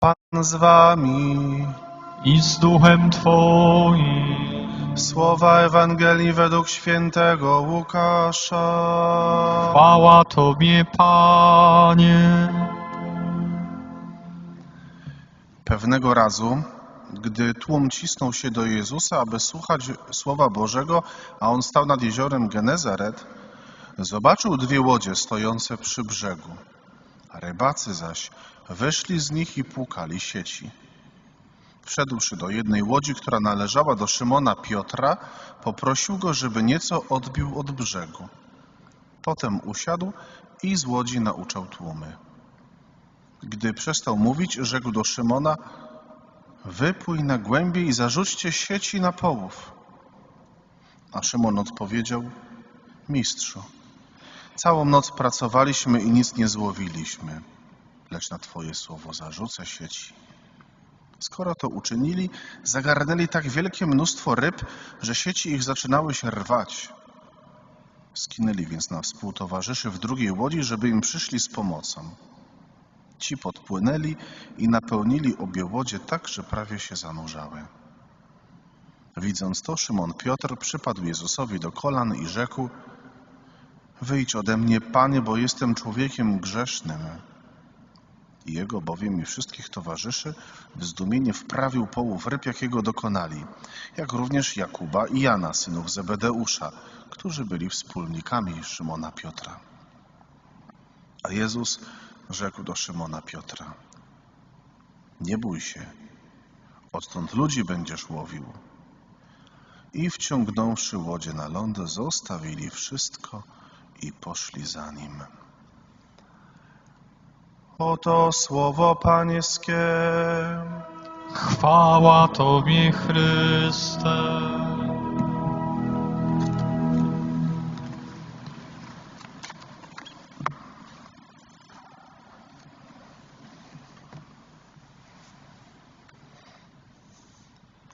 Pan z wami. i z duchem Twoim. Słowa Ewangelii według świętego Łukasza. Chwała Tobie, Panie. Pewnego razu, gdy tłum cisnął się do Jezusa, aby słuchać Słowa Bożego, a on stał nad jeziorem Genezaret, zobaczył dwie łodzie stojące przy brzegu. Rybacy zaś wyszli z nich i płukali sieci. Wszedłszy do jednej łodzi, która należała do Szymona Piotra, poprosił go, żeby nieco odbił od brzegu. Potem usiadł i z łodzi nauczał tłumy. Gdy przestał mówić, rzekł do Szymona: Wypój na głębiej i zarzućcie sieci na połów. A Szymon odpowiedział: Mistrzu, całą noc pracowaliśmy i nic nie złowiliśmy, lecz na Twoje słowo zarzucę sieci. Skoro to uczynili, zagarnęli tak wielkie mnóstwo ryb, że sieci ich zaczynały się rwać. Skinęli więc na współtowarzyszy w drugiej łodzi, żeby im przyszli z pomocą. Ci podpłynęli i napełnili obie łodzie tak, że prawie się zanurzały. Widząc to, Szymon Piotr przypadł Jezusowi do kolan i rzekł: Wyjdź ode mnie, panie, bo jestem człowiekiem grzesznym. Jego bowiem i wszystkich towarzyszy w zdumienie wprawił połów ryb, jakiego dokonali, jak również Jakuba i Jana, synów Zebedeusza, którzy byli wspólnikami Szymona Piotra. A Jezus rzekł do Szymona Piotra: Nie bój się, odtąd ludzi będziesz łowił. I wciągnąwszy łodzie na ląd, zostawili wszystko i poszli za nim. Oto słowo Pańskie. Chwała Tobie, Chryste.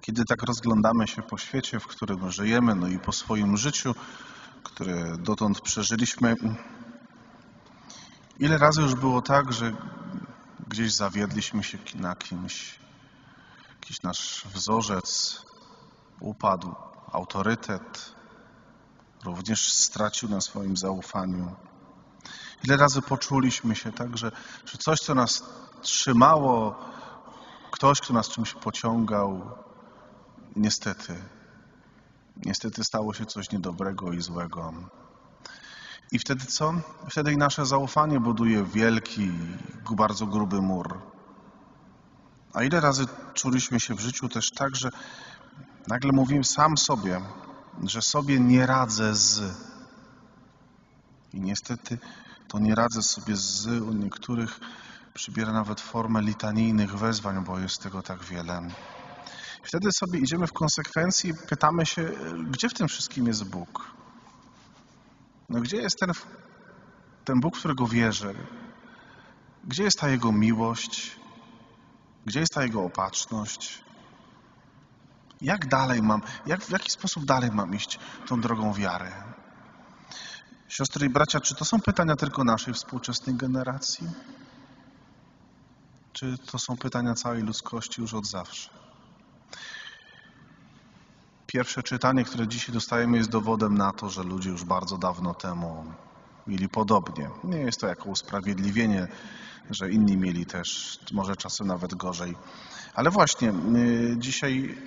Kiedy tak rozglądamy się po świecie, w którym żyjemy, no i po swoim życiu, które dotąd przeżyliśmy, ile razy już było tak, że gdzieś zawiedliśmy się na kimś, jakiś nasz wzorzec upadł, autorytet również stracił na swoim zaufaniu. Ile razy poczuliśmy się tak, że, że coś, co nas trzymało, ktoś, kto nas czymś pociągał, niestety, niestety stało się coś niedobrego i złego. I wtedy co? Wtedy nasze zaufanie buduje wielki, bardzo gruby mur. A ile razy czuliśmy się w życiu też tak, że nagle mówimy sam sobie, że sobie nie radzę z. I niestety to nie radzę sobie z u niektórych przybiera nawet formę litanijnych wezwań, bo jest tego tak wiele. Wtedy sobie idziemy w konsekwencji pytamy się, gdzie w tym wszystkim jest Bóg? No gdzie jest ten, ten Bóg, którego wierzę? Gdzie jest ta Jego miłość? Gdzie jest ta Jego opatrzność? Jak dalej mam, jak, w jaki sposób dalej mam iść tą drogą wiary? Siostry i bracia, czy to są pytania tylko naszej współczesnej generacji? Czy to są pytania całej ludzkości już od zawsze? Pierwsze czytanie, które dzisiaj dostajemy, jest dowodem na to, że ludzie już bardzo dawno temu mieli podobnie. Nie jest to jako usprawiedliwienie, że inni mieli też, może czasem nawet gorzej. Ale właśnie, y, dzisiaj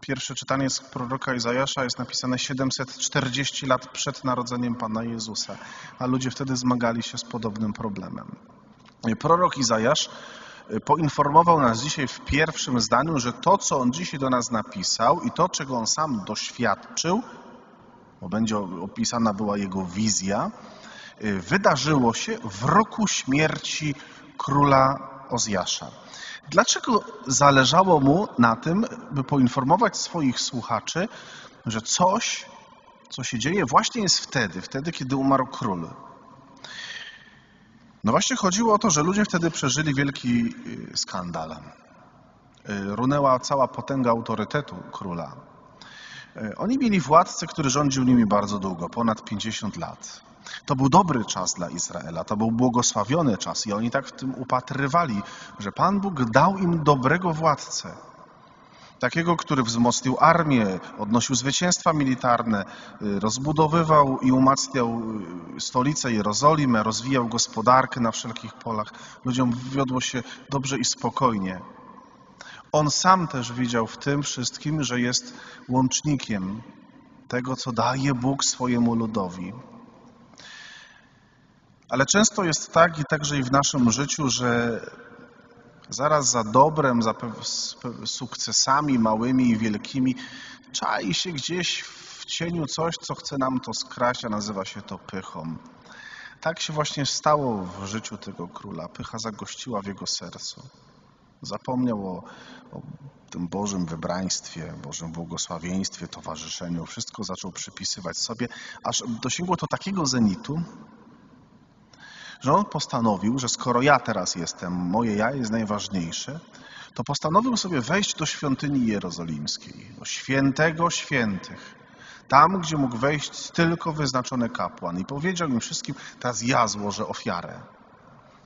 pierwsze czytanie z proroka Izajasza jest napisane 740 lat przed narodzeniem Pana Jezusa, a ludzie wtedy zmagali się z podobnym problemem. Prorok Izajasz y, poinformował nas dzisiaj w pierwszym zdaniu, że to, co on dzisiaj do nas napisał i to, czego on sam doświadczył, bo będzie opisana była jego wizja, y, wydarzyło się w roku śmierci króla Ozjasza. Dlaczego zależało mu na tym, by poinformować swoich słuchaczy, że coś, co się dzieje, właśnie jest wtedy, wtedy, kiedy umarł król? No właśnie chodziło o to, że ludzie wtedy przeżyli wielki y, skandal. Y, Runęła cała potęga autorytetu króla. Y, Oni mieli władcę, który rządził nimi bardzo długo, ponad 50 lat. To był dobry czas dla Izraela, to był błogosławiony czas i oni tak w tym upatrywali, że Pan Bóg dał im dobrego władcę. Takiego, który wzmocnił armię, odnosił zwycięstwa militarne, y, rozbudowywał i umacniał y, stolicę Jerozolimę, rozwijał gospodarkę na wszelkich polach. Ludziom wiodło się dobrze i spokojnie. On sam też widział w tym wszystkim, że jest łącznikiem tego, co daje Bóg swojemu ludowi. Ale często jest tak, i także i w naszym życiu, że zaraz za dobrem, za sukcesami małymi i wielkimi, czai się gdzieś w cieniu coś, co chce nam to skraść, a nazywa się to pychą. Tak się właśnie stało w życiu tego króla. Pycha zagościła w jego sercu. Zapomniał o, o tym Bożym wybraństwie, Bożym błogosławieństwie, towarzyszeniu. Wszystko zaczął przypisywać sobie, aż dosięgło to takiego zenitu, że on postanowił, że skoro ja teraz jestem, moje ja jest najważniejsze, to postanowił sobie wejść do świątyni jerozolimskiej, do świętego świętych, tam, gdzie mógł wejść tylko wyznaczony kapłan. I powiedział im wszystkim, teraz ja złożę ofiarę.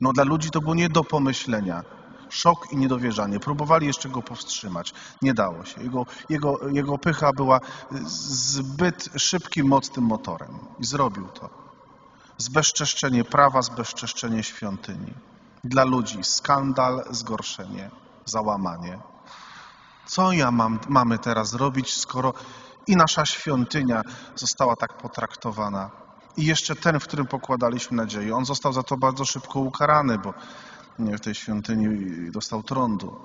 No dla ludzi to było nie do pomyślenia. Szok i niedowierzanie. Próbowali jeszcze go powstrzymać. Nie dało się. Jego, jego, jego pycha była zbyt szybkim, mocnym motorem. I zrobił to zbezczeszczenie prawa, zbezczeszczenie świątyni. Dla ludzi skandal, zgorszenie, załamanie. Co ja mam, mamy teraz robić, skoro i nasza świątynia została tak potraktowana? I jeszcze ten, w którym pokładaliśmy nadzieję, on został za to bardzo szybko ukarany, bo w tej świątyni dostał trądu.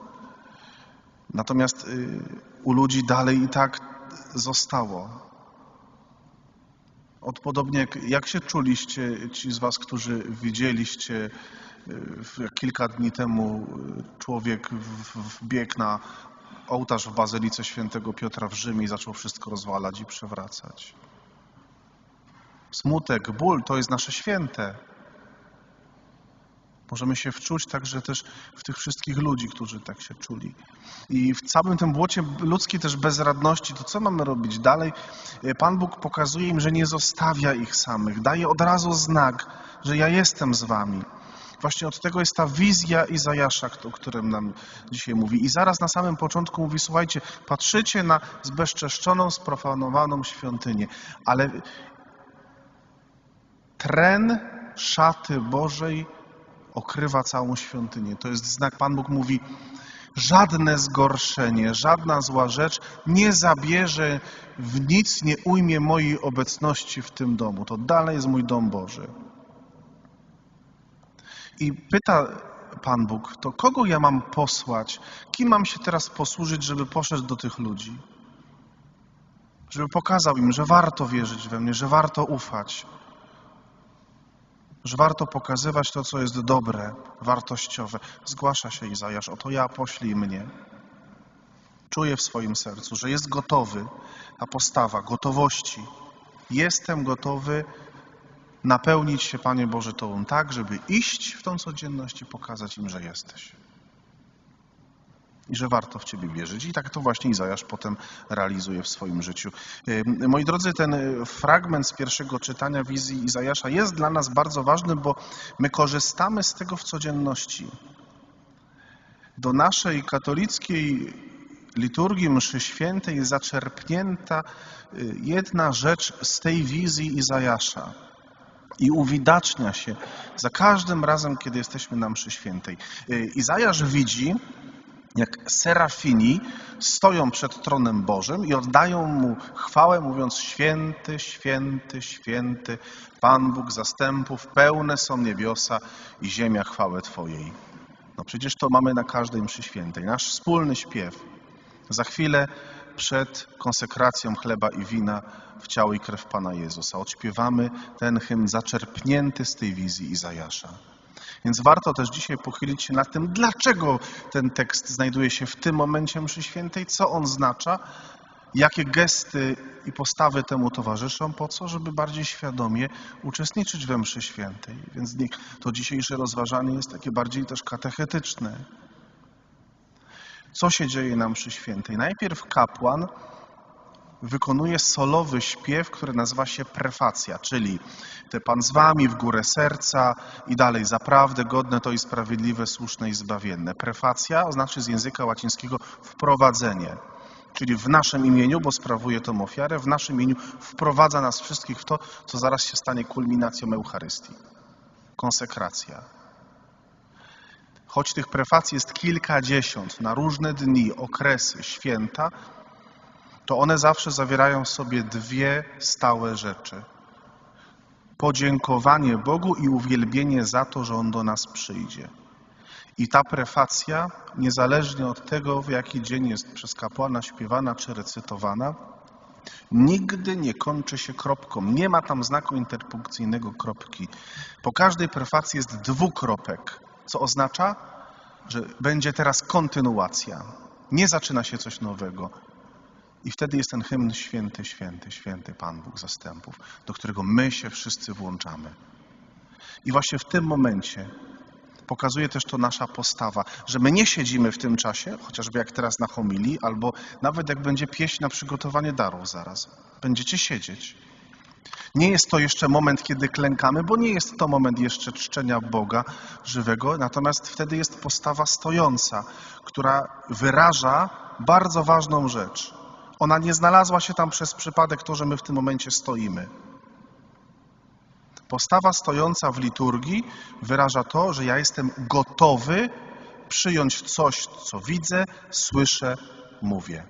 Natomiast y, u ludzi dalej i tak zostało. Od podobnie jak, się czuliście, ci z Was, którzy widzieliście, jak kilka dni temu y, człowiek wbiegł na ołtarz w Bazylice Świętego Piotra w Rzymie i zaczął wszystko rozwalać i przewracać. Smutek, ból to jest nasze święte. Możemy się wczuć także też w tych wszystkich ludzi, którzy tak się czuli. I w całym tym błocie ludzkiej też bezradności, to co mamy robić dalej? E, Pan Bóg pokazuje im, że nie zostawia ich samych. Daje od razu znak, że ja jestem z wami. Właśnie od tego jest ta wizja Izajasza, o którym nam dzisiaj mówi. I zaraz na samym początku mówi, słuchajcie, patrzycie na zbezczeszczoną, sprofanowaną świątynię, ale tren szaty Bożej okrywa całą świątynię. To jest znak, Pan Bóg mówi, żadne zgorszenie, żadna zła rzecz nie zabierze w nic, nie ujmie mojej obecności w tym domu. To dalej jest mój dom Boży. I pyta Pan Bóg, to kogo ja mam posłać? Kim mam się teraz posłużyć, żeby poszedł do tych ludzi? Żeby pokazał im, że warto wierzyć we mnie, że warto ufać że warto pokazywać to, co jest dobre, wartościowe. Zgłasza się Izajasz, oto ja, poślij mnie. Czuję w swoim sercu, że jest gotowy, ta postawa gotowości. Jestem gotowy napełnić się, Panie Boże, Tobą tak, żeby iść w tą codzienność i pokazać im, że jesteś. I że warto w Ciebie wierzyć. I tak to właśnie Izajasz potem realizuje w swoim życiu. Moi drodzy, ten y, fragment z pierwszego czytania wizji Izajasza jest dla nas bardzo ważny, bo my korzystamy z tego w codzienności. Do naszej katolickiej liturgii mszy świętej zaczerpnięta y, jedna rzecz z tej wizji Izajasza i uwidacznia się za każdym razem, kiedy jesteśmy na mszy świętej. Y, Izajasz widzi, jak serafini stoją przed tronem Bożym i oddają mu chwałę, mówiąc: Święty, święty, święty, Pan Bóg zastępów, pełne są niebiosa i ziemia chwałę Twojej. No przecież to mamy na każdej mszy świętej, nasz wspólny śpiew. Za chwilę przed konsekracją chleba i wina w ciało i krew Pana Jezusa odśpiewamy ten hymn zaczerpnięty z tej wizji Izajasza. Więc warto też dzisiaj pochylić się nad tym, dlaczego ten tekst znajduje się w tym momencie mszy świętej, co on znacza, jakie gesty i postawy temu towarzyszą, po co, żeby bardziej świadomie uczestniczyć we mszy świętej. Więc to dzisiejsze rozważanie jest takie bardziej też katechetyczne. Co się dzieje na mszy świętej? Najpierw kapłan wykonuje solowy śpiew, który nazywa się prefacja, czyli te Pan z wami w górę serca i dalej, zaprawdę godne to i sprawiedliwe, słuszne i zbawienne. Prefacja oznacza z języka łacińskiego wprowadzenie, czyli w naszym imieniu, bo sprawuje tą ofiarę, w naszym imieniu wprowadza nas wszystkich w to, co zaraz się stanie kulminacją Eucharystii. Konsekracja. Choć tych prefacji jest kilkadziesiąt na różne dni, okresy, święta, to one zawsze zawierają w sobie dwie stałe rzeczy. Podziękowanie Bogu i uwielbienie za to, że On do nas przyjdzie. I ta prefacja, niezależnie od tego, w jaki dzień jest przez kapłana śpiewana czy recytowana, nigdy nie kończy się kropką. Nie ma tam znaku interpunkcyjnego kropki. Po każdej prefacji jest dwukropek, co oznacza, że będzie teraz kontynuacja. Nie zaczyna się coś nowego. I wtedy jest ten hymn święty, święty, święty Pan Bóg zastępów, do którego my się wszyscy włączamy. I właśnie w tym momencie pokazuje też to nasza postawa, że my nie siedzimy w tym czasie, chociażby jak teraz na homilii, albo nawet jak będzie pieśń na przygotowanie darów zaraz. Będziecie siedzieć. Nie jest to jeszcze moment, kiedy klękamy, bo nie jest to moment jeszcze czczenia Boga żywego, natomiast wtedy jest postawa stojąca, która wyraża bardzo ważną rzecz. Ona nie znalazła się tam przez przypadek to, że my w tym momencie stoimy. Postawa stojąca w liturgii wyraża to, że ja jestem gotowy przyjąć coś, co widzę, słyszę, mówię.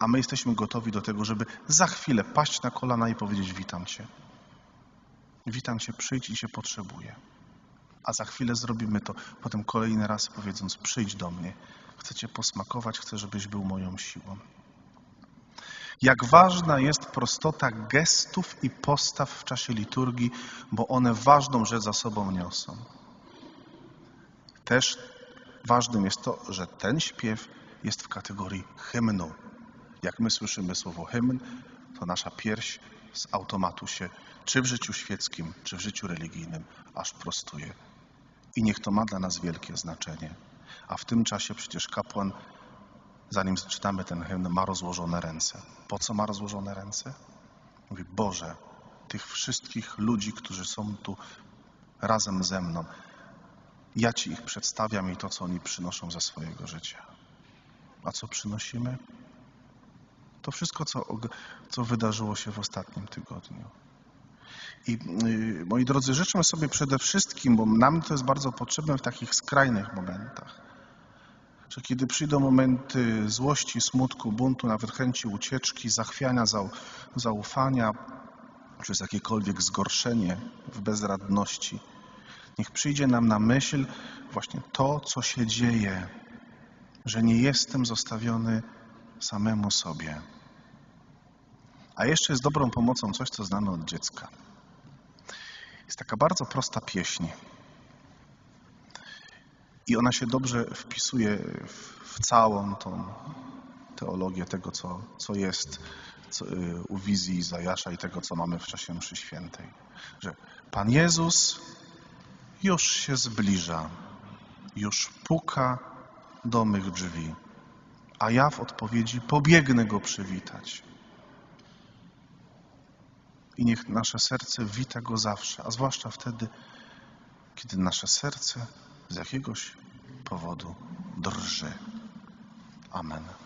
A my jesteśmy gotowi do tego, żeby za chwilę paść na kolana i powiedzieć: Witam Cię. Witam Cię, przyjdź i Cię potrzebuję. A za chwilę zrobimy to, potem kolejny raz powiedząc: Przyjdź do mnie. Chcę Cię posmakować, chcę, żebyś był moją siłą. Jak ważna jest prostota gestów i postaw w czasie liturgii, bo one ważną rzecz za sobą niosą. Też ważnym jest to, że ten śpiew jest w kategorii hymnu. Jak my słyszymy słowo hymn, to nasza pierś z automatu się, czy w życiu świeckim, czy w życiu religijnym, aż prostuje. I niech to ma dla nas wielkie znaczenie. A w tym czasie przecież kapłan zanim czytamy ten hymn, ma rozłożone ręce. Po co ma rozłożone ręce? Mówi, Boże, tych wszystkich ludzi, którzy są tu razem ze mną, ja Ci ich przedstawiam i to, co oni przynoszą ze swojego życia. A co przynosimy? To wszystko, co, co wydarzyło się w ostatnim tygodniu. I yy, moi drodzy, życzmy sobie przede wszystkim, bo nam to jest bardzo potrzebne w takich skrajnych momentach, że kiedy przyjdą momenty złości, smutku, buntu, nawet chęci ucieczki, zachwiania, zau- zaufania, jest jakiekolwiek zgorszenie w bezradności, niech przyjdzie nam na myśl właśnie to, co się dzieje, że nie jestem zostawiony samemu sobie. A jeszcze jest dobrą pomocą coś, co znamy od dziecka. Jest taka bardzo prosta pieśń. I ona się dobrze wpisuje w, całą tą teologię tego, co, co jest co, y, u wizji Izajasza i tego, co mamy w czasie mszy świętej. Że Pan Jezus już się zbliża, już puka do mych drzwi, a ja w odpowiedzi pobiegnę Go przywitać. I niech nasze serce wita Go zawsze, a zwłaszcza wtedy, kiedy nasze serce z jakiegoś powodu drży. Amen.